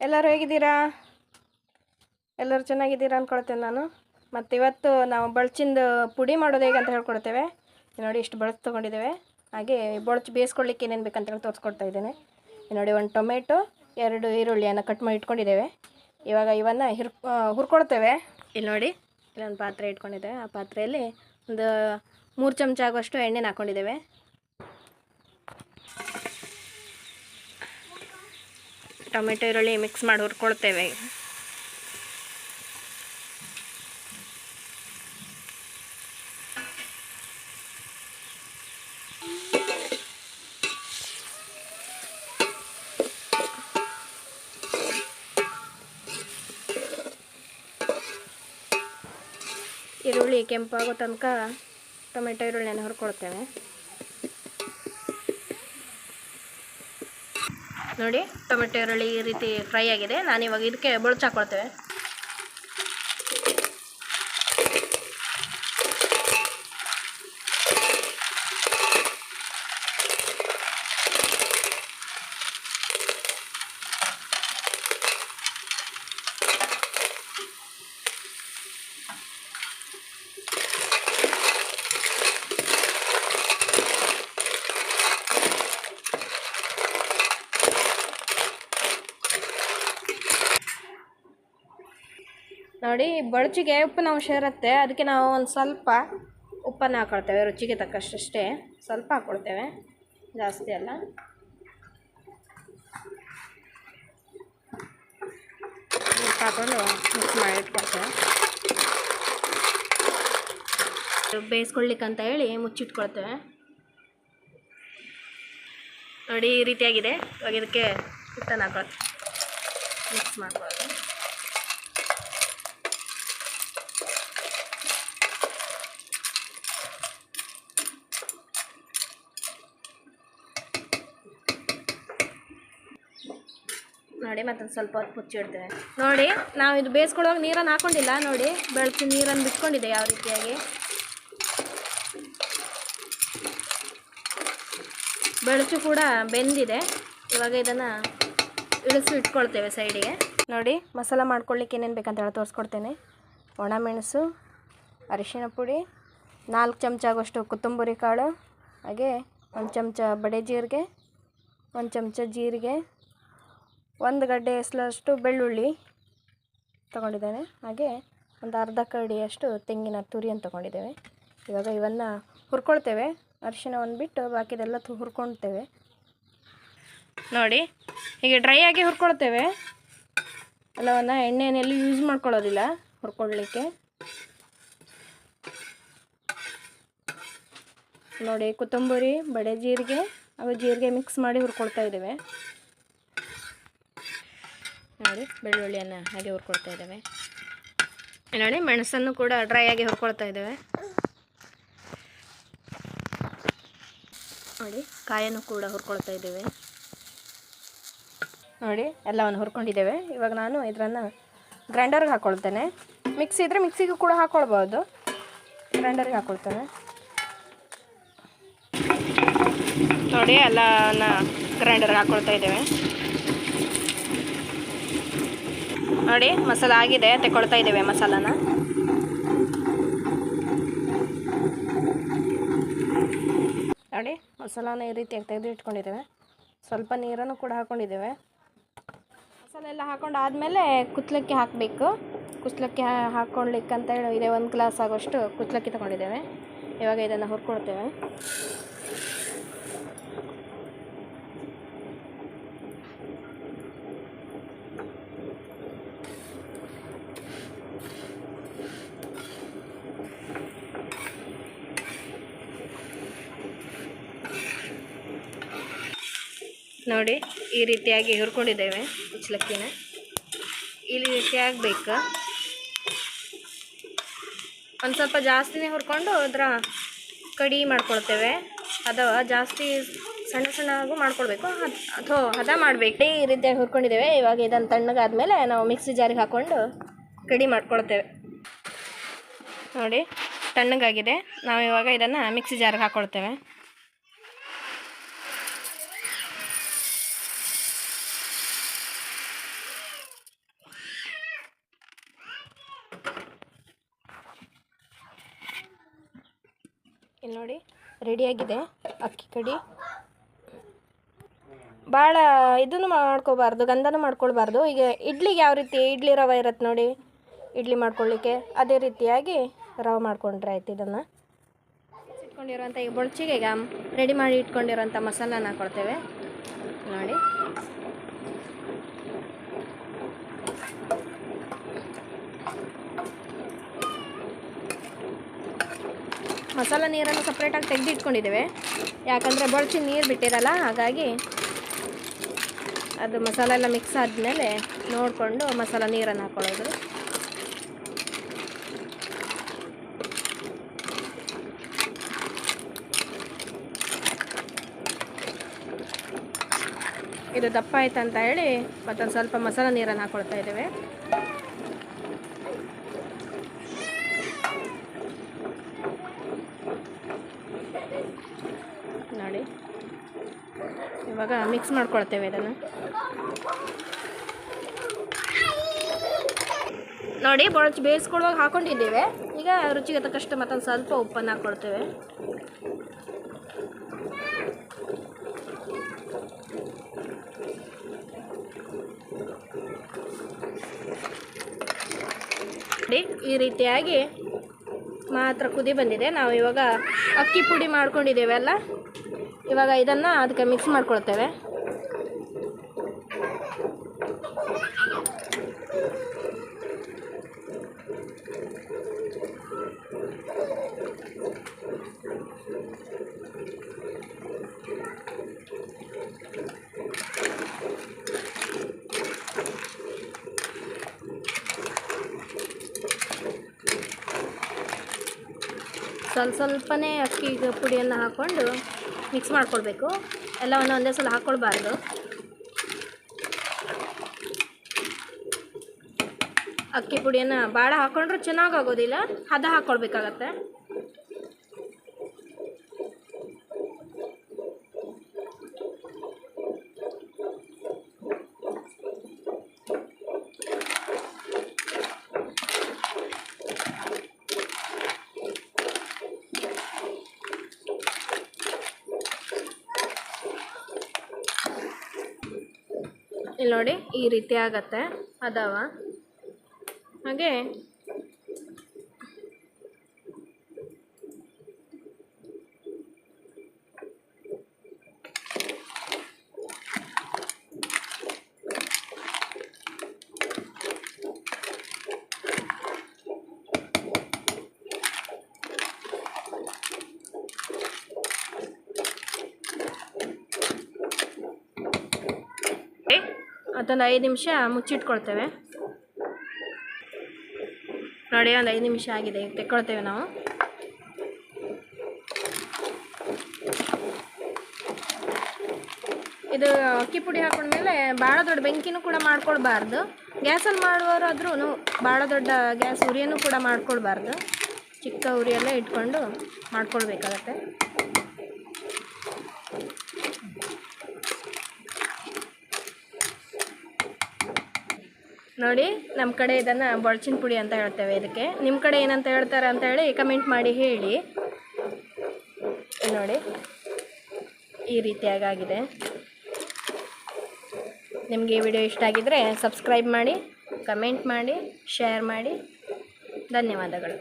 ಎಲ್ಲರೂ ಹೇಗಿದ್ದೀರಾ? ಎಲ್ಲರೂ ಚೆನ್ನಾಗಿದ್ದೀರಾ ಅಂದ್ಕೊಳ್ತೇನೆ ನಾನು. ಮತ್ತು ಇವತ್ತು ನಾವು ಬಳಚಿಂದ ಪುಡಿ ಮಾಡೋದು ಹೇಗೆ ಅಂತ ಹೇಳ್ಕೊಡ್ತೇವೆ. ನೋಡಿ ಇಷ್ಟು ಬಳಚು ತೊಗೊಂಡಿದ್ದೇವೆ. ಹಾಗೆ ಬಳಚು ಬೇಯಿಸ್ಕೊಳ್ಳಿಕ್ಕೆ ಏನೇನು ಬೇಕಂತ ಹೇಳಿ ತೋರಿಸ್ಕೊಡ್ತಾ ಇದ್ದೇನೆ. ನೋಡಿ ಒಂದು ಟೊಮೆಟೊ, ಎರಡು ಈರುಳ್ಳಿಯನ್ನು ಕಟ್ ಮಾಡಿ ಇಟ್ಕೊಂಡಿದ್ದೇವೆ. ಇವಾಗ ಇವನ್ನು ಹಿರ್ ಹುರ್ಕೊಳ್ತೇವೆ. ಇಲ್ಲಿ ನೋಡಿ, ಇಲ್ಲೊಂದು ಪಾತ್ರೆ ಇಟ್ಕೊಂಡಿದ್ದೇವೆ. ಆ ಪಾತ್ರೆಯಲ್ಲಿ ಒಂದು ಮೂರು ಚಮಚ ಆಗುವಷ್ಟು ಎಣ್ಣೆನ ಹಾಕ್ಕೊಂಡಿದ್ದೇವೆ ಟೊಮೆಟೊ ಈರುಳ್ಳಿ ಮಿಕ್ಸ್ ಮಾಡಿ ಹುರ್ಕೊಳ್ತೇವೆ. ಈರುಳ್ಳಿ ಕೆಂಪಾಗೋ ತನಕ ಟೊಮೆಟೊ ಈರುಳ್ಳಿಯನ್ನು ಹುರ್ಕೊಳ್ತೇವೆ. ನೋಡಿ ಟೊಮೆಟೊ ಈರುಳ್ಳಿ ಈ ರೀತಿ ಫ್ರೈ ಆಗಿದೆ. ನಾನು ಇವಾಗ ಇದಕ್ಕೆ ಬೊಳ್ಚು ನೋಡಿ ಬಡಚಿಗೆ ಉಪ್ಪಿನ ಅಂಶ ಇರುತ್ತೆ. ಅದಕ್ಕೆ ನಾವು ಒಂದು ಸ್ವಲ್ಪ ಉಪ್ಪನ್ನು ಹಾಕೊಳ್ತೇವೆ. ರುಚಿಗೆ ತಕ್ಕಷ್ಟಷ್ಟೇ ಸ್ವಲ್ಪ ಹಾಕ್ಕೊಳ್ತೇವೆ ಜಾಸ್ತಿ ಅಲ್ಲ. ಉಪ್ಪು ಹಾಕೊಂಡು ಮಿಕ್ಸ್ ಮಾಡಿ ಇಟ್ಕೊಳ್ತೇವೆ. ಬೇಯಿಸ್ಕೊಳ್ಲಿಕ್ಕೆ ಅಂತ ಹೇಳಿ ಮುಚ್ಚಿಟ್ಕೊಳ್ತೇವೆ. ನೋಡಿ, ಈ ರೀತಿಯಾಗಿದೆ. ಇವಾಗ ಇದಕ್ಕೆ ಹಿಟ್ಟನ್ನು ಹಾಕೊಳ್ತೇವೆ. ಮಿಕ್ಸ್ ಮಾಡ್ಕೊಳ್ಳೋದು. ನೋಡಿ, ಮತ್ತೊಂದು ಸ್ವಲ್ಪ ಹೊತ್ತು ಮುಚ್ಚಿಡ್ತೇವೆ ನೋಡಿ, ನಾವು ಇದು ಬೇಯಿಸ್ಕೊಳ್ಳುವಾಗ ನೀರನ್ನು ಹಾಕೊಂಡಿಲ್ಲ, ನೋಡಿ ಬೆಳಕು ನೀರನ್ನು ಬಿಟ್ಕೊಂಡಿದೆ ಯಾವ ರೀತಿಯಾಗಿ. ಬೆಳಚು ಕೂಡ ಬೆಂದಿದೆ. ಇವಾಗ ಇದನ್ನು ಇಳಿಸಿ ಇಟ್ಕೊಳ್ತೇವೆ ಸೈಡಿಗೆ. ನೋಡಿ, ಮಸಾಲ ಮಾಡ್ಕೊಳ್ಳಿಕ್ಕೆ ಏನೇನು ಬೇಕಂತ ಹೇಳಿ ತೋರಿಸ್ಕೊಡ್ತೇನೆ. ಒಣಮೆಣಸು ಅರಿಶಿನ ಪುಡಿ, ನಾಲ್ಕು ಚಮಚ ಆಗುವಷ್ಟು ಕೊತ್ತಂಬರಿ ಕಾಳು, ಹಾಗೆ ಒಂದು ಚಮಚ ಬಡೆ ಜೀರಿಗೆ ಒಂದು ಚಮಚ ಜೀರಿಗೆ ಒಂದು ಗಡ್ಡೆ ಎಸಲಷ್ಟು ಬೆಳ್ಳುಳ್ಳಿ ತಗೊಂಡಿದ್ದೇನೆ. ಹಾಗೆ ಒಂದು ಅರ್ಧ ಕಡಿಯಷ್ಟು ತೆಂಗಿನ ತುರಿಯನ್ನು ತೊಗೊಂಡಿದ್ದೇವೆ. ಇವಾಗ ಇವನ್ನು ಹುರ್ಕೊಳ್ತೇವೆ. ಅರಿಶಿಣವನ್ನು ಬಿಟ್ಟು ಬಾಕಿದೆಲ್ಲ ತು ಹುರ್ಕೊಳ್ತೇವೆ. ನೋಡಿ, ಹೀಗೆ ಡ್ರೈ ಆಗಿ ಹುರ್ಕೊಳ್ತೇವೆ. ಎಲ್ಲವನ್ನು ಎಣ್ಣೆಯಲ್ಲಿ ಯೂಸ್ ಮಾಡ್ಕೊಳ್ಳೋದಿಲ್ಲ ಹುರ್ಕೊಳ್ಳಿಕ್ಕೆ ನೋಡಿ, ಕೊತ್ತಂಬರಿ, ಬಡೆ ಜೀರಿಗೆ, ಹಾಗೂ ಜೀರಿಗೆ ಮಿಕ್ಸ್ ಮಾಡಿ ಹುರ್ಕೊಳ್ತಾ ಇದ್ದೇವೆ. ನೋಡಿ, ಬೆಳ್ಳುಳ್ಳಿಯನ್ನು ಹಾಗೆ ಹುರ್ಕೊಳ್ತಾ ಇದ್ದೇವೆ. ನೋಡಿ, ಮೆಣಸನ್ನು ಕೂಡ ಡ್ರೈ ಆಗಿ ಹುರ್ಕೊಳ್ತಾ ಇದ್ದೇವೆ. ನೋಡಿ, ಕಾಯನ್ನು ಕೂಡ ಹುರ್ಕೊಳ್ತಾ ಇದ್ದೇವೆ. ನೋಡಿ, ಎಲ್ಲವನ್ನು ಹುರ್ಕೊಂಡಿದ್ದೇವೆ. ಇವಾಗ ನಾನು ಇದರನ್ನು ಗ್ರೈಂಡರ್ಗೆ ಹಾಕ್ಕೊಳ್ತೇನೆ ಮಿಕ್ಸಿ ಇದ್ದರೆ ಮಿಕ್ಸಿಗೂ ಕೂಡ ಹಾಕ್ಕೊಳ್ಬೋದು ಗ್ರೈಂಡರ್ಗೆ ಹಾಕ್ಕೊಳ್ತೇನೆ ನೋಡಿ, ಎಲ್ಲನ ಗ್ರೈಂಡರ್ಗೆ ಹಾಕ್ಕೊಳ್ತಾ ಇದ್ದೇವೆ. ನೋಡಿ, ಮಸಾಲ ಆಗಿದೆ ತೆಕೊಳ್ತಾ ಇದ್ದೇವೆ ಮಸಾಲಾನ. ನೋಡಿ, ಮಸಾಲಾನ ಈ ರೀತಿಯಾಗಿ ತೆಗೆದು ಇಟ್ಕೊಂಡಿದ್ದೇವೆ. ಸ್ವಲ್ಪ ನೀರನ್ನು ಕೂಡ ಹಾಕ್ಕೊಂಡಿದ್ದೇವೆ ಮಸಾಲೆ ಎಲ್ಲ ಹಾಕೊಂಡು ಆದಮೇಲೆ ಕುಚ್ಚಲಕ್ಕಿ ಹಾಕಬೇಕು. ಕುಚ್ಚಲಕ್ಕಿ ಹಾಕ್ಕೊಳ್ಲಿಕ್ಕೆ ಅಂತ ಹೇಳಿ, ಇದೆ ಒಂದು ಗ್ಲಾಸ್ ಆಗೋಷ್ಟು ಕುಚ್ಚಲಕ್ಕಿ ತಗೊಂಡಿದ್ದೇವೆ. ಇವಾಗ ಇದನ್ನು ಹುರ್ಕೊಳ್ತೇವೆ. ನೋಡಿ, ಈ ರೀತಿಯಾಗಿ ಹುರ್ಕೊಂಡಿದ್ದೇವೆ ಕುಚ್ಚಲಕ್ಕಿನ ಈ ರೀತಿ ಆಗಬೇಕು. ಒಂದು ಸ್ವಲ್ಪ ಜಾಸ್ತಿನೇ ಹುರ್ಕೊಂಡು ಅದರ ಕಡಿ ಮಾಡ್ಕೊಳ್ತೇವೆ. ಅಥವಾ ಜಾಸ್ತಿ ಸಣ್ಣ ಸಣ್ಣಗೂ ಮಾಡ್ಕೊಳ್ಬೇಕು. ಅಥವಾ ಹದ ಮಾಡಬೇಕು. ಈ ರೀತಿಯಾಗಿ ಹುರ್ಕೊಂಡಿದ್ದೇವೆ. ಇವಾಗ ಇದನ್ನು ತಣ್ಣಗಾದ್ಮೇಲೆ ನಾವು ಮಿಕ್ಸಿ ಜಾರಿಗೆ ಹಾಕ್ಕೊಂಡು ಕಡಿ ಮಾಡ್ಕೊಳ್ತೇವೆ. ನೋಡಿ, ತಣ್ಣಗಾಗಿದೆ. ನಾವು ಇವಾಗ ಇದನ್ನು ಮಿಕ್ಸಿ ಜಾರಿಗೆ ಹಾಕ್ಕೊಳ್ತೇವೆ ಇಲ್ಲಿ ನೋಡಿ ರೆಡಿಯಾಗಿದೆ ಅಕ್ಕಿ ಕಡಿ. ಭಾಳ ಇದನ್ನು ಮಾಡ್ಕೋಬಾರ್ದು, ಗಂಧನೂ ಮಾಡ್ಕೊಳ್ಬಾರ್ದು. ಈಗ ಇಡ್ಲಿಗೆ ಯಾವ ರೀತಿ, ಇಡ್ಲಿ ರವೆ ಇರುತ್ತೆ ನೋಡಿ, ಇಡ್ಲಿ ಮಾಡ್ಕೊಳ್ಳಿಕ್ಕೆ ಅದೇ ರೀತಿಯಾಗಿ ರವೆ ಮಾಡ್ಕೊಂಡ್ರೆ ಆಯ್ತು ಇದನ್ನು. ಇಟ್ಕೊಂಡಿರೋಂಥ ಈ ಬೊಳ್ಚಿಗೆ ರೆಡಿ ಮಾಡಿ ಇಟ್ಕೊಂಡಿರೋಂಥ ಮಸಾಲಾನ ಕೊಡ್ತೇವೆ. ನೋಡಿ. ಮಸಾಲ ನೀರನ್ನು ಸಪ್ರೇಟಾಗಿ ತೆಗೆದಿಟ್ಕೊಂಡಿದ್ದೇವೆ ಯಾಕಂದರೆ ಬಳಸಿ ನೀರು ಬಿಟ್ಟಿರಲ್ಲ, ಹಾಗಾಗಿ ಅದು ಮಸಾಲ ಎಲ್ಲ ಮಿಕ್ಸ್ ಆದಮೇಲೆ ನೋಡಿಕೊಂಡು ಮಸಾಲ ನೀರನ್ನು ಹಾಕ್ಕೊಳ್ಳೋದು ಇದು ದಪ್ಪ ಆಯ್ತು ಅಂತ ಹೇಳಿ ಮತ್ತೊಂದು ಸ್ವಲ್ಪ ಮಸಾಲ ನೀರನ್ನು ಹಾಕ್ಕೊಳ್ತಾ ಇದ್ದೇವೆ ನೋಡಿ ಇವಾಗ ಮಿಕ್ಸ್ ಮಾಡ್ಕೊಳ್ತೇವೆ ಇದನ್ನು. ನೋಡಿ ಬಳಚ್ ಬೇಯಿಸ್ಕೊಳ್ಳುವಾಗ ಹಾಕೊಂಡಿದ್ದೇವೆ. ಈಗ ರುಚಿಗೆ ತಕ್ಕಷ್ಟು ಮತ್ತೊಂದು ಸ್ವಲ್ಪ ಉಪ್ಪನ್ನು ಹಾಕ್ಕೊಳ್ತೇವೆ ನೋಡಿ, ಈ ರೀತಿಯಾಗಿ ಮಾತ್ರ ಕುದಿ ಬಂದಿದೆ. ನಾವು ಇವಾಗ ಅಕ್ಕಿ ಪುಡಿ ಮಾಡ್ಕೊಂಡಿದ್ದೇವೆ ಅಲ್ಲ? ಇವಾಗ ಇದನ್ನು ಅದಕ್ಕೆ ಮಿಕ್ಸ್ ಮಾಡ್ಕೊಳ್ತೇವೆ. ಸ್ವಲ್ಪ ಸ್ವಲ್ಪನೇ ಅಕ್ಕಿ ಪುಡಿಯನ್ನು ಹಾಕ್ಕೊಂಡು ಮಿಕ್ಸ್ ಮಾಡ್ಕೊಳ್ಬೇಕು. ಎಲ್ಲವನ್ನು ಒಂದೇ ಸಲ ಹಾಕ್ಕೊಳ್ಬಾರ್ದು ಅಕ್ಕಿ ಪುಡಿಯನ್ನು ಭಾಳ ಚೆನ್ನಾಗಿ ಆಗೋದಿಲ್ಲ ಹದ ಹಾಕ್ಕೊಳ್ಬೇಕಾಗತ್ತೆ ಇಲ್ಲಿ ನೋಡಿ ಈ ರೀತಿ ಆಗತ್ತೆ. ಅದಾವ. ಹಾಗೆ ಮತ್ತೊಂದು ಐದು ನಿಮಿಷ ಮುಚ್ಚಿಟ್ಕೊಳ್ತೇವೆ. ನೋಡಿ, ಒಂದು ಐದು ನಿಮಿಷ ಆಗಿದೆ ತೆಕ್ಕೊಳ್ತೇವೆ ನಾವು. ಇದು ಅಕ್ಕಿ ಪುಡಿ ಹಾಕೊಂಡ್ಮೇಲೆ ಭಾಳ ದೊಡ್ಡ ಬೆಂಕಿನೂ ಕೂಡ ಮಾಡ್ಕೊಳ್ಬಾರ್ದು. ಗ್ಯಾಸಲ್ಲಿ ಮಾಡುವವರಾದ್ರೂ ಭಾಳ ದೊಡ್ಡ ಗ್ಯಾಸ್ ಉರಿಯನ್ನು ಕೂಡ ಮಾಡ್ಕೊಳ್ಬಾರ್ದು. ಚಿಕ್ಕ ಉರಿಯಲ್ಲೇ ಇಟ್ಕೊಂಡು ಮಾಡ್ಕೊಳ್ಬೇಕಾಗತ್ತೆ. ನೋಡಿ ನಮ್ಮ ಕಡೆ ಇದನ್ನು ಬೊಳ್ಚಿನ ಪುಡಿ ಅಂತ ಹೇಳ್ತೇವೆ ಇದಕ್ಕೆ. ನಿಮ್ಮ ಕಡೆ ಏನಂತ ಹೇಳ್ತಾರೆ ಅಂತ ಹೇಳಿ ಕಮೆಂಟ್ ಮಾಡಿ ಹೇಳಿ. ನೋಡಿ, ಈ ರೀತಿಯಾಗಿ ಆಗಿದೆ ನಿಮಗೆ ಈ ವಿಡಿಯೋ ಇಷ್ಟ ಆಗಿದ್ದರೆ ಸಬ್ಸ್ಕ್ರೈಬ್ ಮಾಡಿ ಕಮೆಂಟ್ ಮಾಡಿ ಶೇರ್ ಮಾಡಿ. ಧನ್ಯವಾದಗಳು.